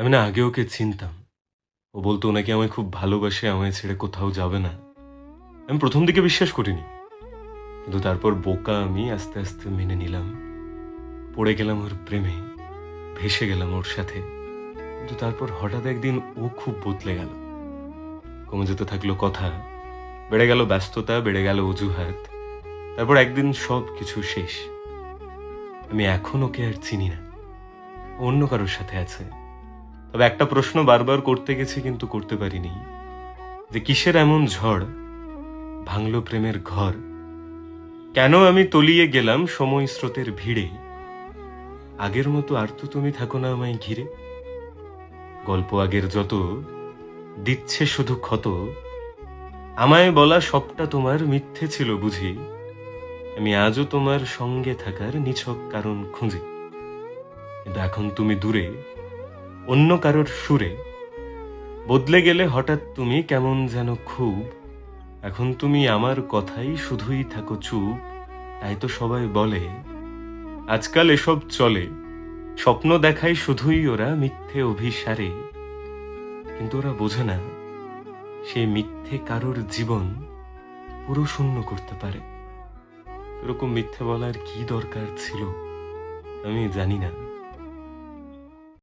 আমি না আগে ওকে চিনতাম। ও বলতো ওনাকে আমায় খুব ভালোবাসে, আমায় ছেড়ে কোথাও যাবে না। আমি প্রথম দিকে বিশ্বাস করিনি। কিন্তু তারপর বোকা আমি আস্তে আস্তে মেনে নিলাম। পড়ে গেলাম ওর প্রেমে, ভেসে গেলাম ওর সাথে। কিন্তু তারপর হঠাৎ একদিন ও খুব বদলে গেল। কমে যেতে থাকল কথা, বেড়ে গেল ব্যস্ততা, বেড়ে গেল অজুহাত। তারপর একদিন সব কিছু শেষ। আমি এখন ওকে আর চিনি না। অন্য কারোর সাথে আছে। তবে একটা প্রশ্ন বারবার করতে গেছি কিন্তু করতে পারিনি, যে কিসের এমন ঝড় ভাঙলো প্রেমের ঘর? কেন আমি তলিয়ে গেলাম সময় স্রোতের ভিড়ে? আগের মতো আর তো তুমি থাকো না আমায় ঘিরে। গল্প আগের যত, দিচ্ছে শুধু ক্ষত। আমায় বলা সবটা তোমার মিথ্যে ছিল বুঝি। আমি আজও তোমার সঙ্গে থাকার নিছক কারণ খুঁজি। কিন্তু এখন তুমি দূরে অন্য কারোর সুরে, বদলে গেলে হঠাৎ তুমি কেমন যেন খুব। এখন তুমি আমার কথাই শুধুই থাকো চুপ, তাই তো সবাই বলে, আজকাল এসব চলে। স্বপ্ন দেখায় শুধুই ওরা মিথ্যে অভিসারে। কিন্তু ওরা বোঝে না সেই মিথ্যে কারোর জীবন পুরো শূন্য করতে পারে। এরকম মিথ্যে বলার কি দরকার ছিল, আমি জানি না।